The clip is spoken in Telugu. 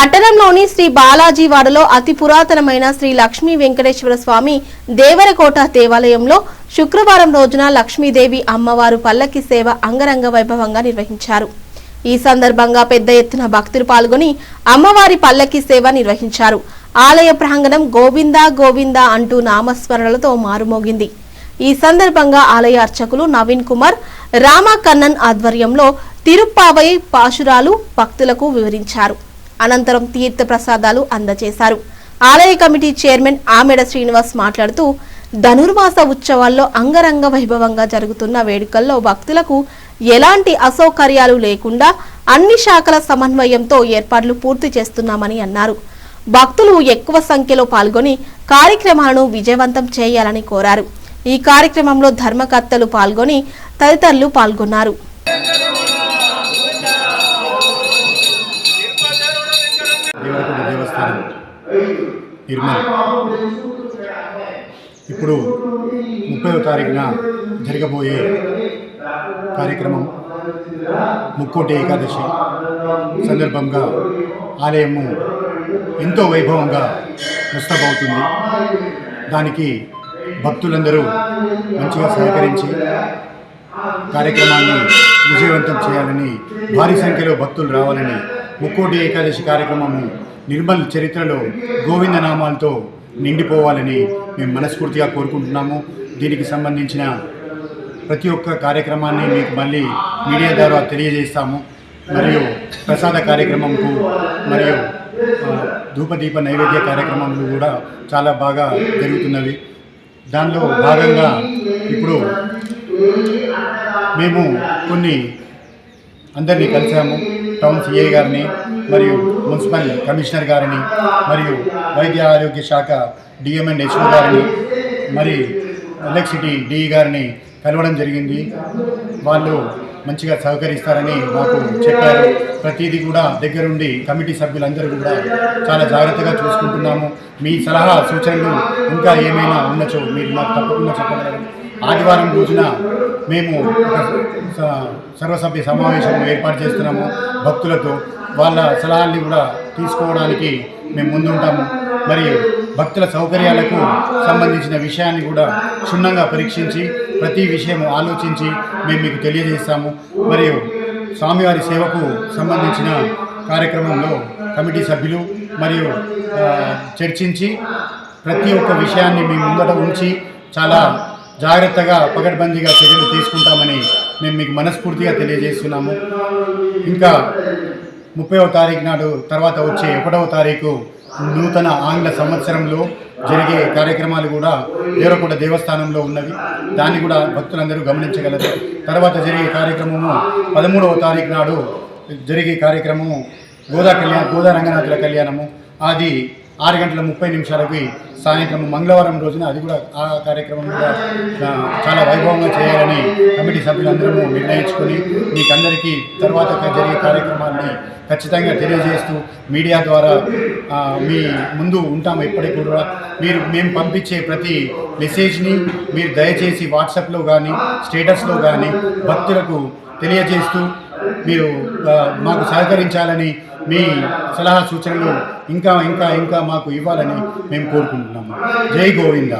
పట్టణంలోని శ్రీ బాలాజీవాడలో అతి పురాతనమైన శ్రీ లక్ష్మీ వెంకటేశ్వర స్వామి దేవరకోట దేవాలయంలో శుక్రవారం రోజున లక్ష్మీదేవి అమ్మవారు పల్లకి సేవ అంగరంగ వైభవంగా నిర్వహించారు. ఈ సందర్భంగా పెద్ద ఎత్తున భక్తులు పాల్గొని అమ్మవారి పల్లకి సేవ నిర్వహించారు. ఆలయ ప్రాంగణం గోవిందా గోవిందా అంటూ నామస్మరణలతో మారుమోగింది. ఈ సందర్భంగా ఆలయ అర్చకులు నవీన్ కుమార్ రామా కన్నన్ ఆధ్వర్యంలో తిరుప్పావై పాశురాలు భక్తులకు వివరించారు. అనంతరం తీర్థ ప్రసాదాలు అందజేశారు ఆలయ కమిటీ చైర్మన్ ఆమెడ శ్రీనివాస్ మాట్లాడుతూ ధనుర్మాస ఉత్సవాల్లో అంగరంగ వైభవంగా జరుగుతున్న వేడుకల్లో భక్తులకు ఎలాంటి అసౌకర్యాలు లేకుండా అన్ని శాఖల సమన్వయంతో ఏర్పాట్లు పూర్తి చేస్తున్నామని అన్నారు. భక్తులు ఎక్కువ సంఖ్యలో పాల్గొని కార్యక్రమాలను విజయవంతం చేయాలని కోరారు. ఈ కార్యక్రమంలో ధర్మకర్తలు పాల్గొని తదితరులు పాల్గొన్నారు. ఇప్పుడు ముప్పైవ తారీఖున జరగబోయే కార్యక్రమం ముక్కోటి ఏకాదశి సందర్భంగా ఆలయము ఎంతో వైభవంగా ముస్తబవుతుంది దానికి భక్తులందరూ మంచిగా సహకరించి కార్యక్రమాన్ని విజయవంతం చేయాలని భారీ సంఖ్యలో భక్తులు రావాలని ముక్కోటి ఏకాదశి కార్యక్రమము నిర్మల్ చరిత్రలో గోవింద నామాలతో నిండిపోవాలని మేము మనస్ఫూర్తిగా కోరుకుంటున్నాము. దీనికి సంబంధించిన ప్రతి ఒక్క కార్యక్రమాన్ని మీకు మళ్ళీ మీడియా ద్వారా తెలియజేస్తాము. మరియు ప్రసాద కార్యక్రమంకు మరియు ధూపదీప నైవేద్య కార్యక్రమాలు కూడా చాలా బాగా జరుగుతున్నవి. దానిలో భాగంగా ఇప్పుడు మేము కొన్ని అందరినీ కలిసాము టౌన్ సిఐ గారిని మరియు మున్సిపల్ కమిషనర్ గారిని మరియు వైద్య ఆరోగ్య శాఖ డిఎంఎన్ హెచ్ఓ గారిని మరి ఎలక్ట్రిసిటీ డిఈ గారిని కలవడం జరిగింది. వాళ్ళు మంచిగా సహకరిస్తారని మాకు చెప్పారు. ప్రతిదీ కూడా దగ్గరుండి కమిటీ సభ్యులందరూ కూడా చాలా జాగ్రత్తగా చూసుకుంటున్నాము. మీ సలహా సూచనలు ఇంకా ఏమైనా ఉన్నచో మీరు మాకు తప్పకుండా చెప్పగలరు. ఆదివారం రోజున మేము స- సర్వసభ్య సమావేశం ఏర్పాటు చేస్తున్నాము భక్తులతో. వాళ్ళ సలహాల్ని కూడా తీసుకోవడానికి మేము ముందుంటాము మరియు భక్తుల సౌకర్యాలకు సంబంధించిన విషయాన్ని కూడా క్షుణ్ణంగా పరీక్షించి ప్రతి విషయం ఆలోచించి మేము మీకు తెలియజేస్తాము. మరియు స్వామివారి సేవకు సంబంధించిన కార్యక్రమంలో కమిటీ సభ్యులు మరియు చర్చించి ప్రతి ఒక్క విషయాన్ని మీ ముందట ఉంచి చాలా జాగ్రత్తగా పకడ్బందీగా చర్యలు తీసుకుంటామని మేము మీకు మనస్ఫూర్తిగా తెలియజేస్తున్నాము. ఇంకా ముప్పైవ తారీఖు నాడు తర్వాత వచ్చే ఒకటవ తారీఖు నూతన ఆంగ్ల సంవత్సరంలో జరిగే కార్యక్రమాలు కూడా దేవరకొండ దేవస్థానంలో ఉన్నవి. దాన్ని కూడా భక్తులందరూ గమనించగలరు. తర్వాత జరిగే కార్యక్రమము పదమూడవ తారీఖు నాడు జరిగే కార్యక్రమము గోదా కళ్యాణ గోదా రంగనాథుల కళ్యాణము. అది ఆరు గంటల ముప్పై నిమిషాలకి సాయంత్రం మంగళవారం రోజున అది కూడా ఆ కార్యక్రమం కూడా చాలా వైభవంగా చేయాలని కమిటీ సభ్యులందరము నిర్ణయించుకొని మీకందరికీ తర్వాత జరిగే కార్యక్రమాన్ని ఖచ్చితంగా తెలియజేస్తూ మీడియా ద్వారా మీ ముందు ఉంటాము ఇప్పటికి కూడా. మీరు మేము పంపించే ప్రతి మెసేజ్ని మీరు దయచేసి వాట్సాప్లో కానీ స్టేటస్లో కానీ భక్తులకు తెలియజేస్తూ మీరు మాకు సహకరించాలని మీ సలహా సూచనలు ఇంకా ఇంకా ఇంకా మాకు ఇవ్వాలని మేము కోరుకుంటున్నాము. జై గోవింద.